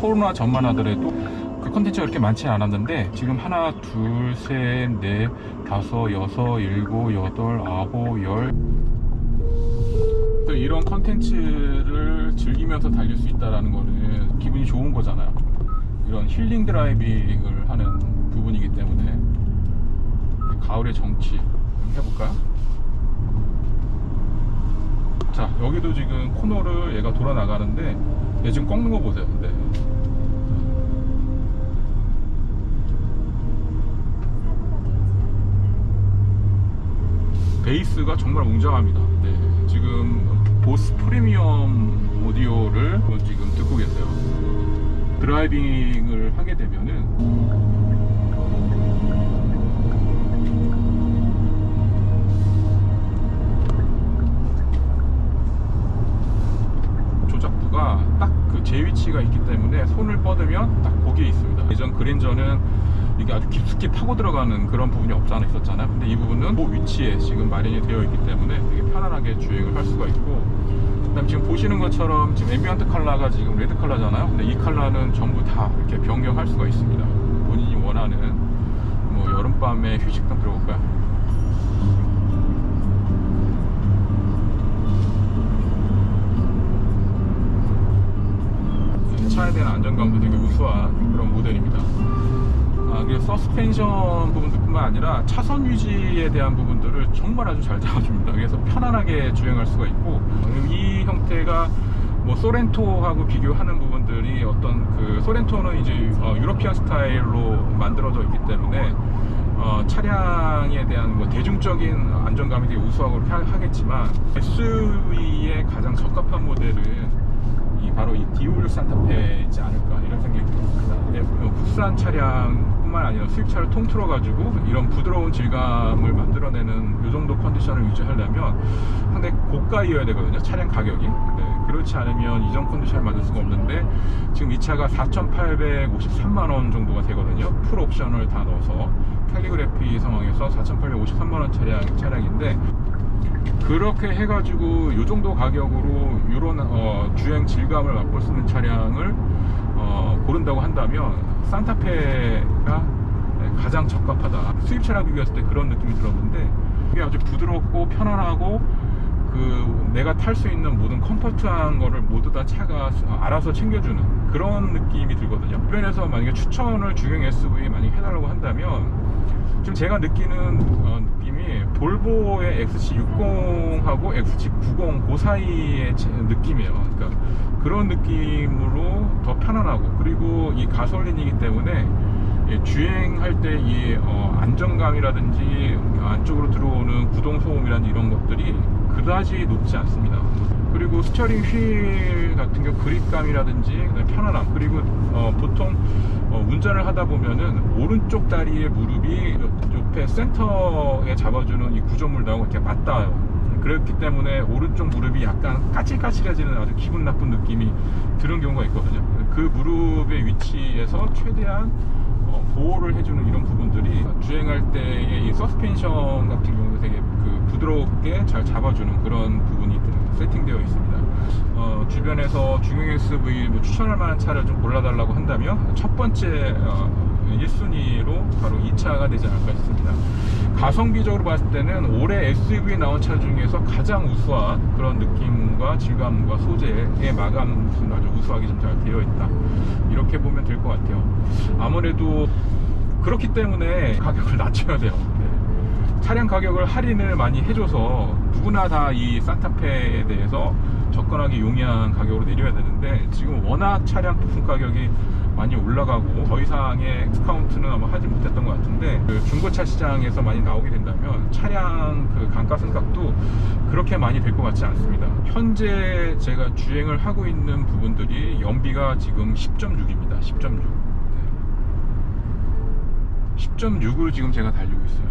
코로나 전만 하더라도 그 컨텐츠가 그렇게 많지 않았는데 지금 하나, 둘, 셋, 넷, 다섯, 여섯, 일곱, 여덟, 아홉, 열또 이런 컨텐츠를 즐기면서 달릴 수 있다는 거는 기분이 좋은 거잖아요. 이런 힐링 드라이빙을 하는 부분이기 때문에 가을의 정치 해볼까요? 자 여기도 지금 코너를 얘가 돌아 나가는데 얘 지금 꺾는 거 보세요. 네. 베이스가 정말 웅장합니다. 네, 지금 보스 프리미엄 오디오를 지금 듣고 계세요. 드라이빙을 하게 되면은 조작부가 딱그제 위치가 있기 때문에 손을 뻗으면 딱 거기에 있습니다. 예전 그랜저는 이게 아주 깊숙이 파고 들어가는 그런 부분이 없잖아 있었잖아요. 근데 이 부분은 그 위치에 지금 마련이 되어 있기 때문에 되게 편안하게 주행을 할 수가 있고 그다음 지금 보시는 것처럼 지금 앰비언트 컬러가 지금 레드 컬러잖아요. 근데 이 컬러는 전부 다 이렇게 변경할 수가 있습니다. 본인이 원하는 뭐 여름밤에 휴식 좀 들어볼까요? 차에 대한 안정감도 되게 우수한 그런 모델입니다. 아, 서스펜션 부분뿐만 아니라 차선 유지에 대한 부분들을 정말 아주 잘 잡아줍니다. 그래서 편안하게 주행할 수가 있고 이 형태가 뭐 소렌토하고 비교하는 부분들이 어떤 그 소렌토는 이제 어, 유러피안 스타일로 만들어져 있기 때문에 어, 차량에 대한 뭐 대중적인 안정감이 되게 우수하고 하- 하겠지만 SUV에 가장 적합한 모델은 이 바로 이 디올 산타페이지 않을까 이런 생각이 들었습니다. 근데 뭐 국산 차량 뿐만 아니라 수입차를 통틀어 가지고 이런 부드러운 질감을 만들어내는 이 정도 컨디션을 유지하려면 상당히 고가이어야 되거든요. 차량 가격이. 네, 그렇지 않으면 이전 컨디션을 만들 수가 없는데 지금 이 차가 4,853만 원 정도가 되거든요. 풀 옵션을 다 넣어서 캘리그래피 상황에서 4,853만 원 차량 차량인데 그렇게 해가지고 이 정도 가격으로 이런 어, 주행 질감을 맛볼 수 있는 차량을 어, 고른다고 한다면 산타페가 네, 가장 적합하다. 수입차랑 비교했을 때 그런 느낌이 들었는데 이게 아주 부드럽고 편안하고 그 내가 탈 수 있는 모든 컴포트한 거를 모두 다 차가 알아서 챙겨주는 그런 느낌이 들거든요. 주변에서 만약에 추천을 주행 SUV 만약에 해달라고 한다면 지금 제가 느끼는 어, 볼보의 XC60하고 XC90 그 사이의 제- 느낌이에요. 그러니까 그런 느낌으로 더 편안하고 그리고 이 가솔린이기 때문에 이 주행할 때 이 안정감이라든지 안쪽으로 들어오는 구동 소음이라든지 이런 것들이 그다지 높지 않습니다. 그리고 스티어링 휠 같은 경우 그립감이라든지 편안함 그리고 어, 보통 어, 운전을 하다 보면은 오른쪽 다리의 무릎이 옆- 옆에 센터에 잡아주는 이 구조물하고 이렇게 맞닿아요. 그렇기 때문에 오른쪽 무릎이 약간 까칠까칠해지는 아주 기분 나쁜 느낌이 드는 경우가 있거든요. 그 무릎의 위치에서 최대한 어, 보호를 해주는 이런 부분들이 주행할 때의 이 서스펜션 같은 경우도 되게 그 부드럽게 잘 잡아주는 그런 부분이 세팅되어 있습니다. 어, 주변에서 중형 SUV 뭐 추천할 만한 차를 좀 골라달라고 한다면 첫 번째 어, 1순위로 바로 이 차가 되지 않을까 싶습니다. 가성비적으로 봤을 때는 올해 SUV에 나온 차 중에서 가장 우수한 그런 느낌과 질감과 소재의 마감은 아주 우수하게 좀 잘 되어 있다. 이렇게 보면 될 것 같아요. 아무래도 그렇기 때문에 가격을 낮춰야 돼요. 네. 차량 가격을 할인을 많이 해줘서 누구나 다 이 산타페에 대해서 접근하기 용이한 가격으로 내려야 되는데 지금 워낙 차량 부품 가격이 많이 올라가고 더 이상의 디스카운트는 아마 하지 못했던 것 같은데 그 중고차 시장에서 많이 나오게 된다면 차량 그 감가상각도 그렇게 많이 될 것 같지 않습니다. 현재 제가 주행을 하고 있는 부분들이 연비가 지금 10.6입니다. 10.6. 10.6을 지금 제가 달리고 있어요.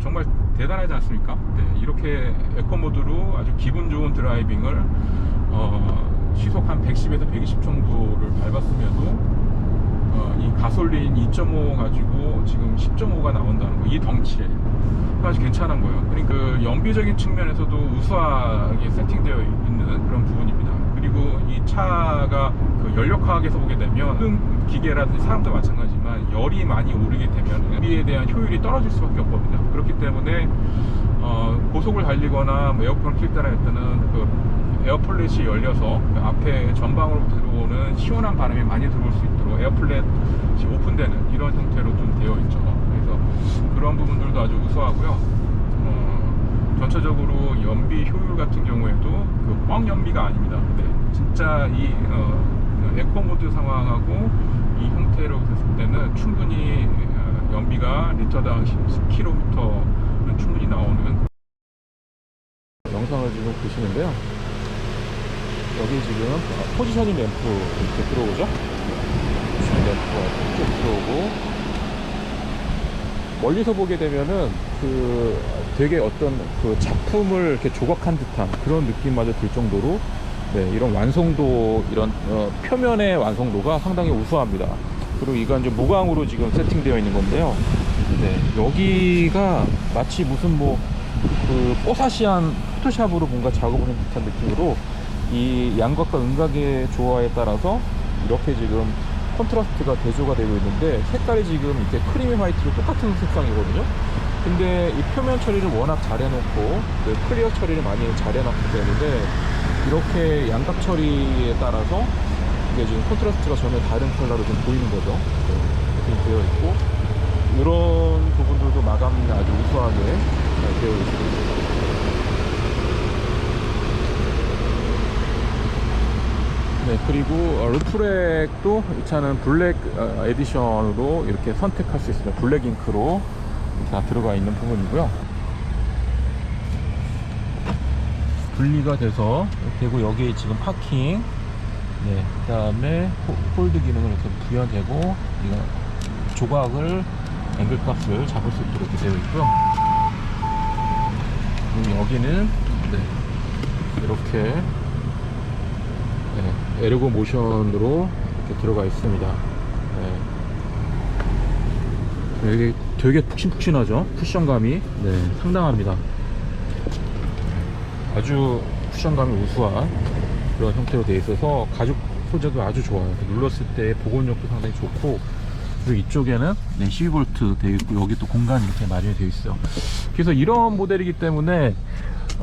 정말 대단하지 않습니까? 네, 이렇게 에코 모드로 아주 기분 좋은 드라이빙을 어, 시속 한 110에서 120 정도를 밟았음에도 어, 이 가솔린 2.5 가지고 지금 10.5가 나온다는 거, 이 덩치에 아주 괜찮은 거예요. 그러니까 그 연비적인 측면에서도 우수하게 세팅되어 있는 그런 부분입니다. 그리고 이 차가 그 연력화학에서 보게 되면 모든 기계라든지 사람도 마찬가지지만 열이 많이 오르게 되면 우리에 대한 효율이 떨어질 수밖에 없거든요. 그렇기 때문에 어, 고속을 달리거나 뭐 에어컨을 킬 때나 할 때는 그 에어플렛이 열려서 그 앞에 전방으로 들어오는 시원한 바람이 많이 들어올 수 있도록 에어플렛이 오픈되는 이런 형태로 좀 되어 있죠. 그래서 그런 부분들도 아주 우수하고요. 어, 전체적으로 연비 효율 같은 경우에도 그뻥 연비가 아닙니다. 네, 진짜 이 어, 에코 모드 상황하고 이 형태로 됐을 때는 충분히 어, 연비가 리터당 10km는 충분히 나오는 영상을 지금 보시는데요. 여기 지금 어, 포지셔닝 램프 이렇게 들어오죠? 포지셔닝 램프가 쭉 들어오고 멀리서 보게 되면은 그 되게 어떤 그 작품을 이렇게 조각한 듯한 그런 느낌마저 들 정도로 네, 이런 완성도 이런 어, 표면의 완성도가 상당히 우수합니다. 그리고 이건 이제 무광으로 지금 세팅되어 있는 건데요. 네, 여기가 마치 무슨 뭐그 뽀사시한 포토샵으로 뭔가 작업을 한 듯한 느낌으로 이 양각과 음각의 조화에 따라서 이렇게 지금 컨트라스트가 대조가 되고 있는데 색깔이 지금 이렇게 크리미 화이트로 똑같은 색상이거든요. 근데 이 표면 처리를 워낙 잘 해놓고 그 클리어 처리를 많이 잘 해놨기 때문에 이렇게 양각 처리에 따라서 이게 지금 컨트라스트가 전혀 다른 컬러로 좀 보이는 거죠. 네, 이렇게 되어 있고 이런 부분들도 마감이 아주 우수하게 잘 되어 있습니다. 네, 그리고 어, 루프렉도 이 차는 블랙 어, 에디션으로 이렇게 선택할 수 있습니다. 블랙 잉크로 다 들어가 있는 부분이고요. 분리가 돼서 되고 여기에 지금 파킹, 네, 그 다음에 호- 홀드 기능을 이렇게 부여되고 이거 조각을 앵글 값을 잡을 수 있도록 되어 있고요. 그리고 여기는 네, 이렇게 네, 에르고 모션으로 이렇게 들어가 있습니다. 네. 이게 되게 푹신푹신하죠? 쿠션감이 네, 상당합니다. 아주 쿠션감이 우수한 그런 형태로 되어 있어서 가죽 소재도 아주 좋아요. 눌렀을 때 보건력도 상당히 좋고 그리고 이쪽에는 네, 12V 되어 있고 여기 또 공간이 이렇게 마련이 되어 있어요. 그래서 이런 모델이기 때문에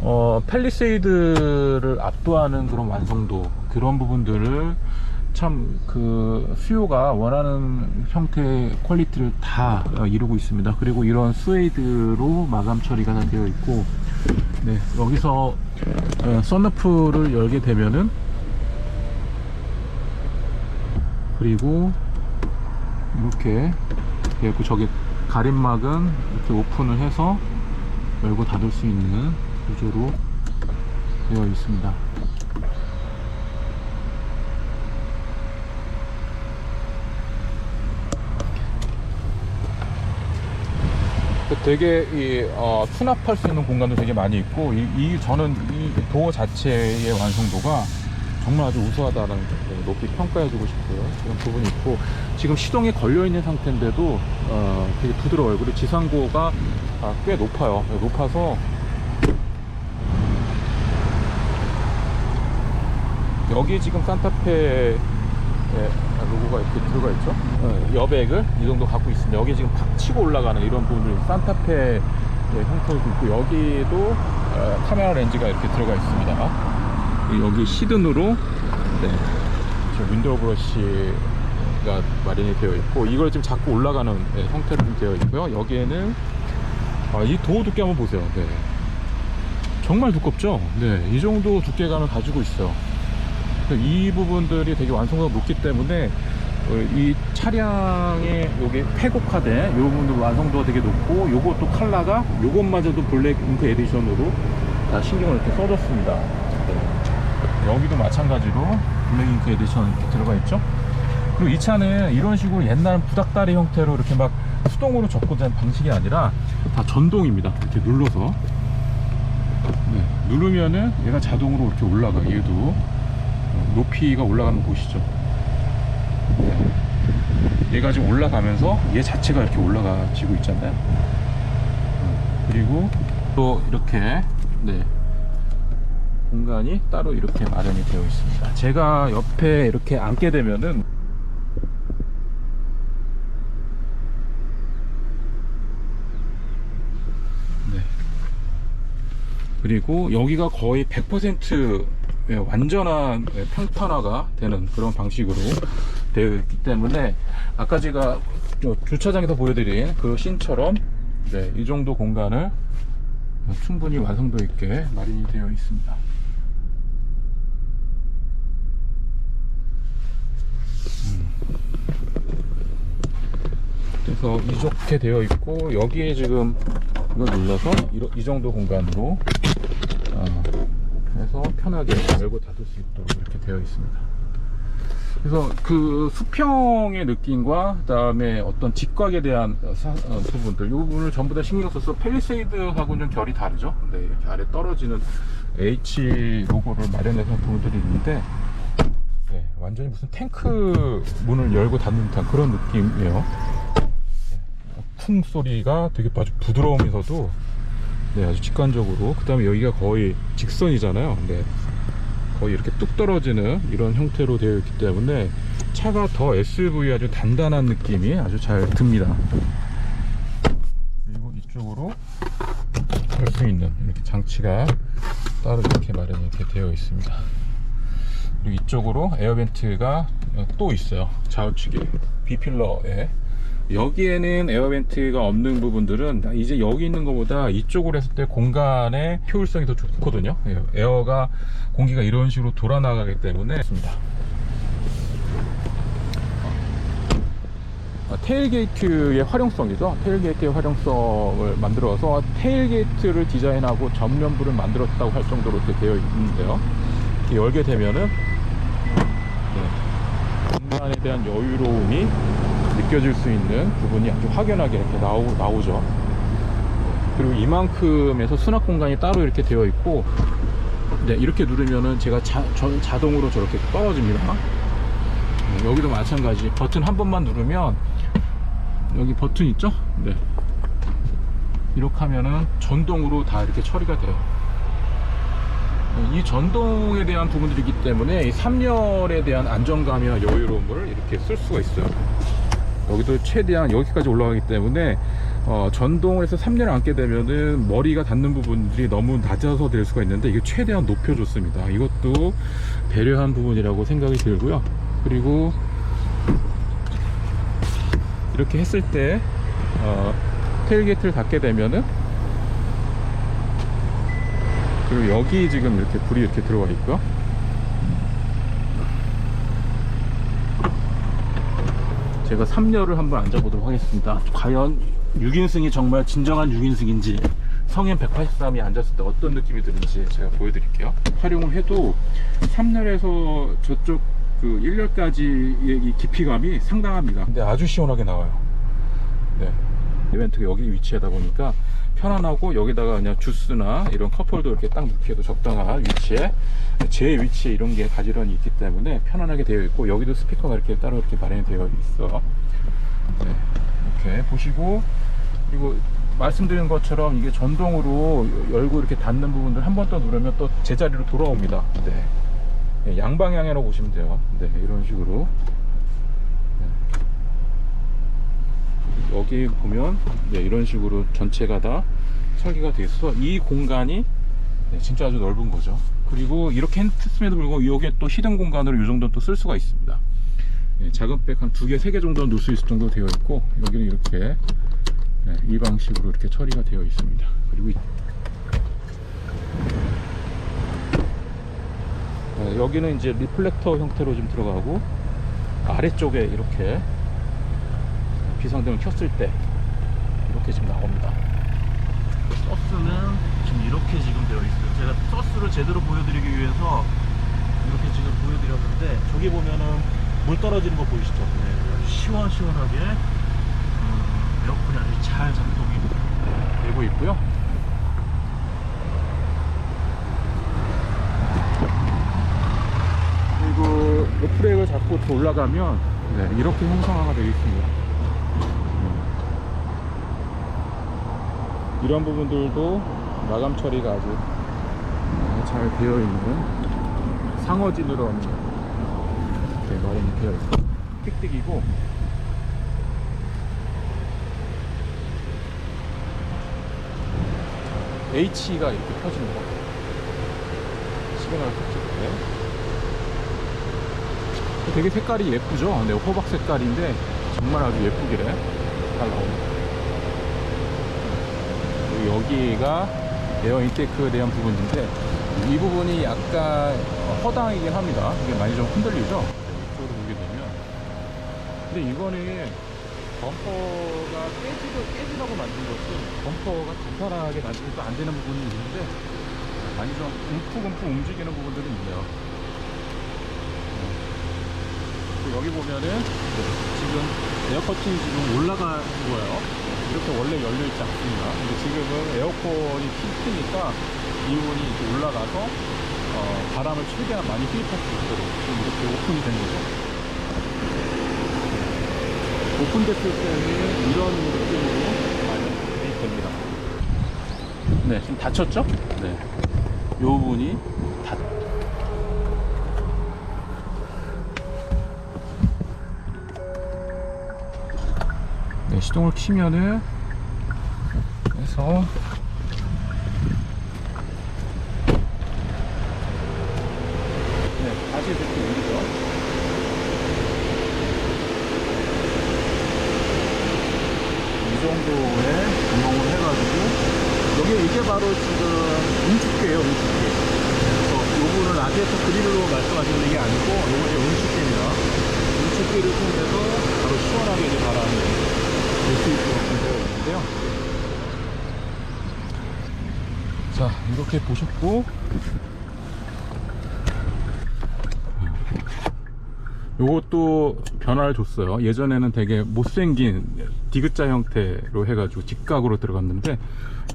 어, 팰리세이드를 압도하는 그런 완성도 그런 부분들을 참 그 수요가 원하는 형태의 퀄리티를 다 어, 이루고 있습니다. 그리고 이런 스웨이드로 마감 처리가 다 되어 있고 네, 여기서 어, 썬루프를 열게 되면은 그리고 이렇게 있고 저기 가림막은 이렇게 오픈을 해서 열고 닫을 수 있는 구조로 되어 있습니다. 되게 이 어, 수납할 수 있는 공간도 되게 많이 있고 이, 이 저는 이 도어 자체의 완성도가 정말 아주 우수하다는 걸 높이 평가해주고 싶고요. 그런 부분이 있고 지금 시동에 걸려 있는 상태인데도 어, 되게 부드러워요. 그리고 지상고가 아, 꽤 높아요. 높아서 여기 지금 산타페 예, 로고가 이렇게 들어가 있죠. 어, 여백을 이 정도 갖고 있습니다. 여기 지금 팍 치고 올라가는 이런 부분들 산타페 예, 형태도 있고 여기도 어, 카메라 렌즈가 이렇게 들어가 있습니다. 여기 시든으로 네, 지금 윈도우 브러쉬가 마련이 되어 있고 이걸 지금 자꾸 올라가는 네, 형태로 좀 되어 있고요. 여기에는 아, 이 도어 두께 한번 보세요. 네. 정말 두껍죠? 네, 이 정도 두께감을 가지고 있어요. 이 부분들이 되게 완성도가 높기 때문에 어, 이 차량의 여기 폐곡화된 이 부분도 완성도가 되게 높고 요것도 컬러가 요것마저도 블랙 잉크 에디션으로 다 신경을 이렇게 써줬습니다. 네. 여기도 마찬가지로 블랙 잉크 에디션 이렇게 들어가 있죠. 그리고 이 차는 이런 식으로 옛날 부닥다리 형태로 이렇게 막 수동으로 접고된 방식이 아니라 다 전동입니다. 이렇게 눌러서 네, 누르면은 얘가 자동으로 이렇게 올라가 얘도 높이가 올라가는 거 보시죠 네. 얘가 지금 올라가면서 얘 자체가 이렇게 올라가지고 있잖아요 그리고 또 이렇게 네 공간이 따로 이렇게 마련이 되어 있습니다. 제가 옆에 이렇게 앉게 되면은 네. 그리고 여기가 거의 100% 예, 완전한 예, 평탄화가 되는 그런 방식으로 되어 있기 때문에 아까 제가 저 주차장에서 보여드린 그 씬처럼 네, 이 정도 공간을 충분히 완성도 있게 마련이 되어 있습니다. 음. 그래서 이렇게 되어 있고 여기에 지금 이걸 눌러서 이 정도 공간으로 어, 해서 편하게 열고 닫을 수 있도록 이렇게 되어 있습니다. 그래서 그 수평의 느낌과 그 다음에 어떤 직각에 대한 사- 어, 부분들 이 부분을 전부 다 신경 써서 펠리세이드하고는 좀 결이 다르죠. 네, 이렇게 아래 떨어지는 H 로고를 마련해서 있는데 네, 완전히 무슨 탱크 문을 열고 닫는 듯한 그런 느낌이에요. 네, 쿵 소리가 되게 아주 부드러우면서도 네, 아주 직관적으로 그 다음에 여기가 거의 직선이잖아요. 네, 거의 이렇게 뚝 떨어지는 이런 형태로 되어 있기 때문에 차가 더 SUV 아주 단단한 느낌이 아주 잘 듭니다. 그리고 이쪽으로 할 수 있는 이렇게 장치가 따로 이렇게 마련이 이렇게 되어 있습니다. 그리고 이쪽으로 에어벤트가 또 있어요. 좌우측에 B필러에 여기에는 에어벤트가 없는 부분들은 이제 여기 있는 것보다 이쪽으로 했을 때 공간의 효율성이 더 좋거든요. 예, 에어가 공기가 이런 식으로 돌아 나가기 때문에 좋습니다. 어, 테일게이트의 활용성이죠. 테일게이트의 활용성을 만들어서 테일게이트를 디자인하고 전면부를 만들었다고 할 정도로 되어 있는데요. 열게 되면은 네, 공간에 대한 여유로움이 느껴질 수 있는 부분이 아주 확연하게 이렇게 나오, 나오죠. 그리고 이만큼에서 수납 공간이 따로 이렇게 되어 있고, 네, 이렇게 누르면은 제가 자, 전 자동으로 저렇게 떨어집니다. 네, 여기도 마찬가지. 버튼 한 번만 누르면, 여기 버튼 있죠? 네. 이렇게 하면은 전동으로 다 이렇게 처리가 돼요. 이 전동에 대한 부분들이기 때문에 이 3열에 대한 안정감이나 여유로움을 이렇게 쓸 수가 있어요. 여기도 최대한 여기까지 올라가기 때문에 어, 전동에서 3렬을 앉게 되면은 머리가 닿는 부분들이 너무 낮아서 될 수가 있는데 이게 최대한 높여줬습니다. 이것도 배려한 부분이라고 생각이 들고요. 그리고 이렇게 했을 때 어, 테일게이트를 닫게 되면은 그리고 여기 지금 이렇게 불이 이렇게 들어가 있고요. 제가 3열을 한번 앉아보도록 하겠습니다. 과연 6인승이 정말 진정한 6인승인지 성인 183이 앉았을 때 어떤 느낌이 드는지 제가 보여드릴게요. 활용을 해도 3열에서 저쪽 그 1열까지의 이 깊이감이 상당합니다. 근데 아주 시원하게 나와요. 네. 이벤트가 여기 위치하다 보니까 편안하고 여기다가 그냥 주스나 이런 컵홀더 이렇게 딱 넣기에도 적당한 위치에 제 위치에 이런 게 가지런히 있기 때문에 편안하게 되어 있고 여기도 스피커가 이렇게 따로 이렇게 마련이 되어 있어. 네, 이렇게 보시고 그리고 말씀드린 것처럼 이게 전동으로 열고 이렇게 닫는 부분들 한 번 더 누르면 또 제자리로 돌아옵니다. 네. 네, 양방향으로 보시면 돼요. 네, 이런 식으로 여기 보면 네, 이런 식으로 전체가 다 설계가 되어 있어서 이 공간이 네, 진짜 아주 넓은 거죠. 그리고 이렇게 했음에도 불구하고 여기에 또 히든 공간으로 이 정도 또쓸 수가 있습니다. 네, 작은 백 한 두 개, 세 개 정도는 넣을 수 있을 정도 되어 있고 여기는 이렇게 네, 이 방식으로 이렇게 처리가 되어 있습니다. 그리고 이- 네, 여기는 이제 리플렉터 형태로 좀 들어가고 아래쪽에 이렇게 비상등을 켰을 때 이렇게 지금 나옵니다. 서스는 지금 이렇게 지금 되어 있어요. 제가 서스를 제대로 보여드리기 위해서 이렇게 지금 보여드렸는데 저기 보면은 물 떨어지는 거 보이시죠? 네, 시원시원하게 음, 에어컨이 아주 잘 작동이 되고 있고요. 그리고 루프렉을 잡고 더 올라가면 네, 이렇게 형상화가 되어 있습니다. 이런 부분들도 마감 처리가 아주 네, 잘 되어 있는 상어진으로 이렇게 마련이 되어 있고 픽픽이고 H가 이렇게 펴지는 거 시그널 켜지게 되게 색깔이 예쁘죠? 네, 호박 색깔인데 정말 아주 예쁘게 잘 나옵니다. 그리고 여기가 에어 인테크에 대한 부분인데 이 부분이 약간 허당이긴 합니다. 이게 많이 좀 흔들리죠? 이쪽으로 보게 되면 근데 이거는 범퍼가 깨지도 깨지라고 만든 것이 범퍼가 간단하게 만들어도 안 되는 부분이 있는데 많이 좀 움푹움푹 움직이는 부분들이 있네요. 그 여기 보면은 지금 에어커튼이 지금 올라간 거예요. 이렇게 원래 열려 있지 않습니다. 근데 지금은 에어컨이 튀니까 이 부분이 이렇게 올라가서 어, 바람을 최대한 많이 투입할 수 있도록 지금 이렇게 오픈이 된 거죠. 오픈됐을 때는 이런 느낌으로 마련이 됩니다. 네, 지금 닫혔죠? 네. 이 부분이 닫, 네, 시동을 키면은 해서 네, 다시 이렇게 올리죠. 이 정도의 구멍을 해가지고 여기 이게 바로 지금 응축기예요, 응축기. 그래서 요거는 라디에이터 그릴로 말씀하시는 게 아니고 요거 이제 응축기입니다. 응축기를 통해서 바로 시원하게 이제 바람이 될수 있도록 되어 있는데요. 자, 이렇게 보셨고 요것도 변화를 줬어요. 예전에는 되게 못생긴 디귿자 형태로 해가지고 직각으로 들어갔는데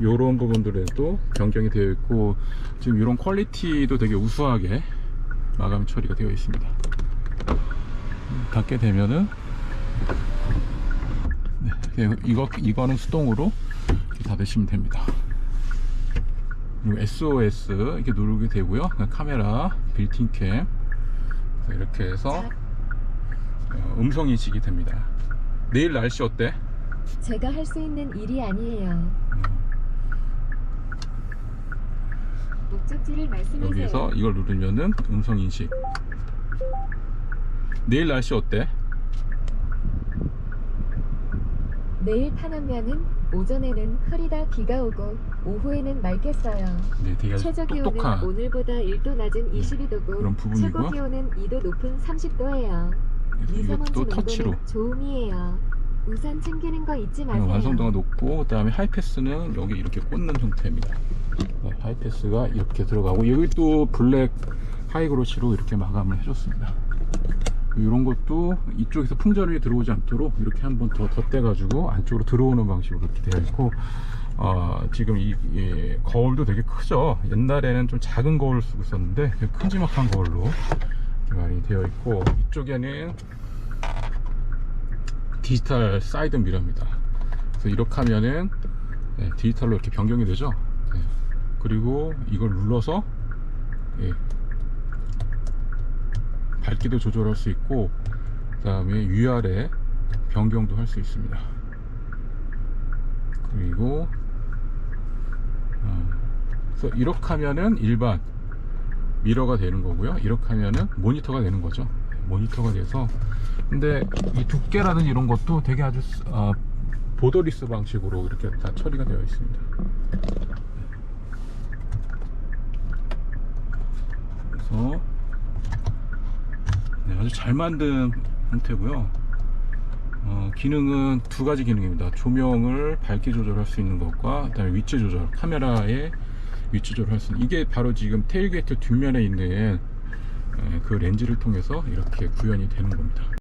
요런 부분들에도 변경이 되어 있고 지금 이런 퀄리티도 되게 우수하게 마감 처리가 되어 있습니다. 닫게 되면은 네, 이렇게 이거 이거는 수동으로 이렇게 닫으시면 됩니다. 그리고 SOS 이렇게 누르게 되고요. 카메라, 빌팅 캠 이렇게 해서 어, 음성 인식이 됩니다. 내일 날씨 어때? 제가 할 수 있는 일이 아니에요. 목적지를 말씀하세요. 여기서 이걸 누르면은 음성 인식. 내일 날씨 어때? 내일 파남면은 오전에는 흐리다 비가 오고 오후에는 맑겠어요. 네, 되게 최저 기온은 똑똑한 네, 오늘보다 1도 낮은 22도고 그런. 최고 기온은 2도 높은 30도예요. 그래서 미세먼지 이것도 터치로 농도는 좋음이에요. 우산 챙기는 거 잊지 마세요. 완성도가 높고 그다음에 하이패스는 여기 이렇게 꽂는 형태입니다. 네, 하이패스가 이렇게 들어가고 여기 또 블랙 하이그로시로 이렇게 마감을 해줬습니다. 이런 것도 이쪽에서 풍절이 들어오지 않도록 이렇게 한 번 더 덧대 가지고 안쪽으로 들어오는 방식으로 이렇게 되어 있고 어, 지금 이, 이 거울도 되게 크죠. 옛날에는 좀 작은 거울을 쓰고 있었는데 그 큼지막한 거울로 많이 되어 있고 이쪽에는 디지털 사이드 미러입니다. 그래서 이렇게 하면은 네, 디지털로 이렇게 변경이 되죠. 네. 그리고 이걸 눌러서 예, 밝기도 조절할 수 있고 그 다음에 위아래 변경도 할 수 있습니다. 그리고 어, 이렇게 하면은 일반 미러가 되는 거고요. 이렇게 하면은 모니터가 되는 거죠. 모니터가 돼서 근데 이 두께라든지 이런 것도 되게 아주 어, 보더리스 방식으로 이렇게 다 처리가 되어 있습니다. 그래서 네, 아주 잘 만든 형태고요. 어, 기능은 두 가지 기능입니다. 조명을 밝기 조절할 수 있는 것과 그 다음에 위치 조절, 카메라의 위치 조절할 수 있는 이게 바로 지금 테일게이트 뒷면에 있는 에, 그 렌즈를 통해서 이렇게 구현이 되는 겁니다.